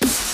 you.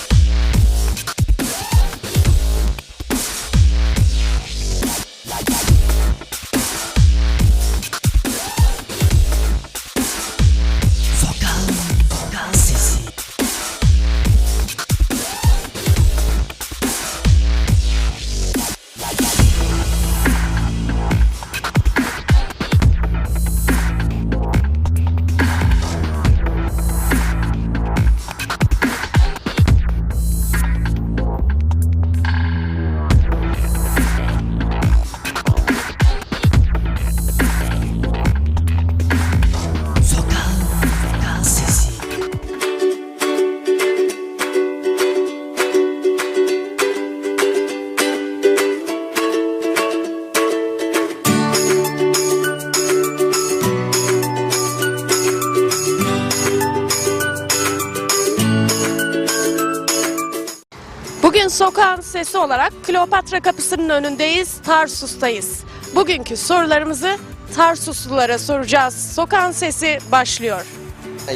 Bugün sokağın sesi olarak Kleopatra kapısının önündeyiz, Tarsus'tayız. Bugünkü sorularımızı Tarsuslulara soracağız. Sokağın sesi başlıyor.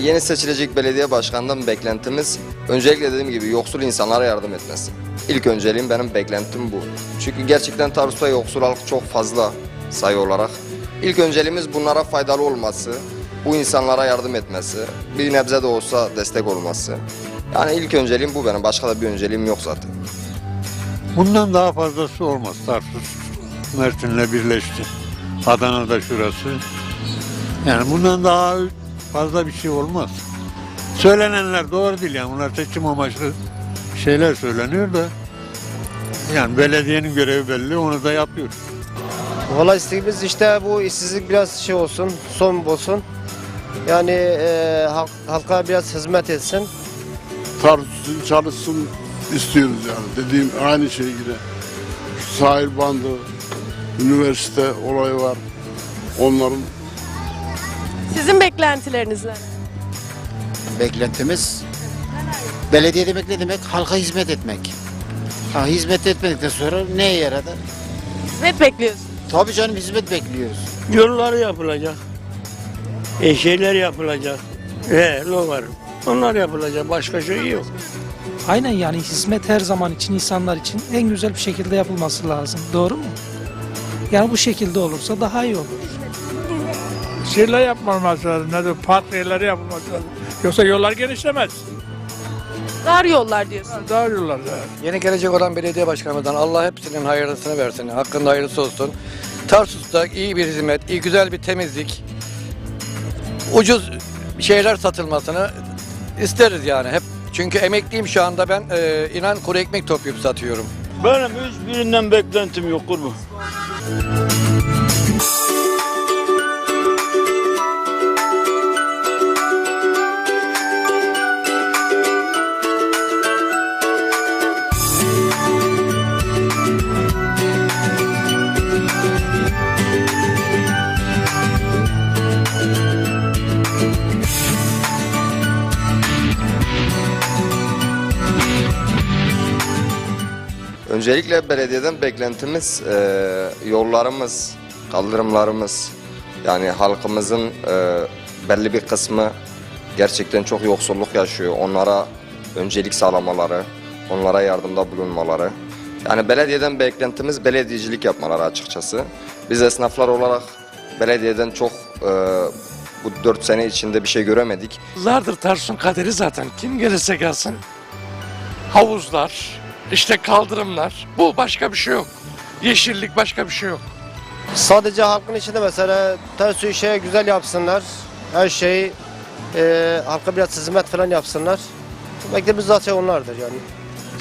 Yeni seçilecek belediye başkanından beklentimiz öncelikle dediğim gibi yoksul insanlara yardım etmesi. İlk önceliğim benim beklentim bu. Çünkü gerçekten Tarsus'ta yoksul halk çok fazla sayı olarak. İlk önceliğimiz bunlara faydalı olması, bu insanlara yardım etmesi, bir nebze de olsa destek olması. Yani ilk önceliğim bu benim. Başka da bir önceliğim yok zaten. Bundan daha fazlası olmaz. Tarsus Mersin'le birleşti. Adana'da şurası. Yani bundan daha fazla bir şey olmaz. Söylenenler doğru değil yani. Bunlar seçim amaçlı şeyler söyleniyor da yani belediyenin görevi belli onu da yapıyor. Valla isteğimiz işte bu işsizlik biraz şey olsun, son bulsun. Yani e, halk- halka biraz hizmet etsin. Tarsus'un çalışsın istiyoruz yani. Dediğim aynı şey gibi. Sahil bandı, üniversite olayı var. Onların Sizin beklentileriniz neler? Beklentimiz belediye demek ne demek? Halka hizmet etmek. Ha, hizmet etmedikten sonra neye yaradı? Hizmet bekliyorsunuz. Tabii canım hizmet bekliyoruz. Yollar yapılacak. E şeyler yapılacak. He, lo var. Onlar yapılacak. Başka şey yok. Aynen yani hizmet her zaman için insanlar için en güzel bir şekilde yapılması lazım. Doğru mu? Yani bu şekilde olursa daha iyi olur. şeyler yapılması lazım. Nedir? Park yerleri yapılması lazım. Yoksa yollar genişlemez. Dar yollar diyorsunuz. Daha yollar. Yeni gelecek olan belediye başkanımızdan Allah hepsinin hayırlısını versin. Hakkında hayırlısı olsun. Tarsus'ta iyi bir hizmet, iyi güzel bir temizlik, ucuz şeyler satılmasını isteriz yani hep. Çünkü emekliyim şu anda ben e, inan kuru ekmek toplayıp satıyorum. Benim hiçbirinden beklentim yok kurban. Öncelikle belediyeden beklentimiz e, yollarımız, kaldırımlarımız yani halkımızın e, belli bir kısmı gerçekten çok yoksulluk yaşıyor. Onlara öncelik sağlamaları, onlara yardımda bulunmaları. Yani belediyeden beklentimiz belediyecilik yapmaları açıkçası. Biz esnaflar olarak belediyeden çok e, bu dört sene içinde bir şey göremedik. Yıllardır Tarsus'un kaderi zaten. Kim gelirse gelsin. Havuzlar, işte kaldırımlar. Bu başka bir şey yok. Yeşillik başka bir şey yok. Sadece halkın içinde mesela ters işe güzel yapsınlar. Her şeyi e, halka biraz hizmet falan yapsınlar. Beklediğimiz zaten onlardır yani.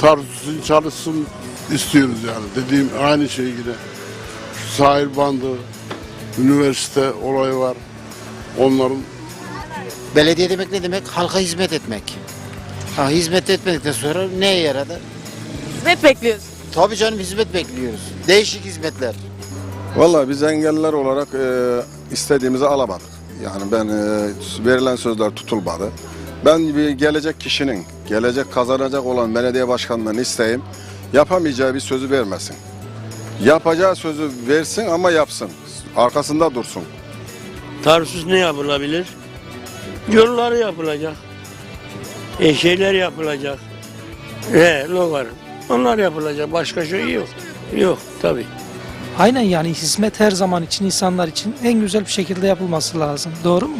Tarsus'un çalışsın istiyoruz yani. Dediğim aynı şey gibi. Sahil bandı, üniversite olayı var. Onların Belediye demek ne demek? Halka hizmet etmek. Ha, hizmet etmedikten sonra neye yaradı? Hizmet bekliyorsunuz. Tabii canım hizmet bekliyoruz. Değişik hizmetler. Vallahi biz engelliler olarak e, istediğimizi alamadık. Yani ben e, verilen sözler tutulmadı. Ben bir gelecek kişinin, gelecek kazanacak olan belediye başkanından isteyeyim. Yapamayacağı bir sözü vermesin. Yapacağı sözü versin ama yapsın. Arkasında dursun. Tarsus ne yapılabilir? Yollar yapılacak. E şeyler yapılacak. He, lo var. Onlar yapılacak. Başka şey yok. Yok tabii. Aynen yani hizmet her zaman için insanlar için en güzel bir şekilde yapılması lazım. Doğru mu?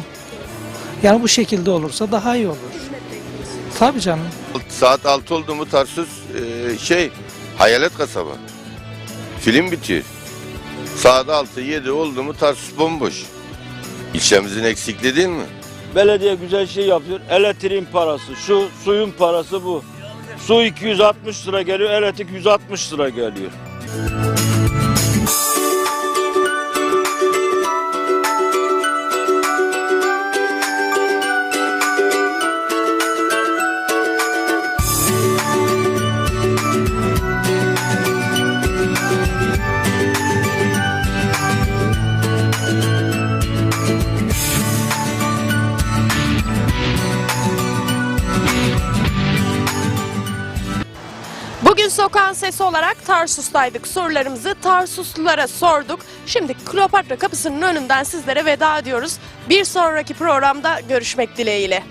Yani bu şekilde olursa daha iyi olur. Tabii canım. Saat 6 oldu mu Tarsus e, şey hayalet kasaba. Film bitiyor. Saat 6 7 oldu mu Tarsus bomboş. İlçemizin eksikliği değil mi? Belediye güzel şey yapıyor. Elektriğin parası, şu suyun parası bu. Su 260 lira geliyor, elektrik 160 lira geliyor. Bugün sokağın sesi olarak Tarsus'taydık. Sorularımızı Tarsuslulara sorduk. Şimdi Kleopatra kapısının önünden sizlere veda ediyoruz. Bir sonraki programda görüşmek dileğiyle.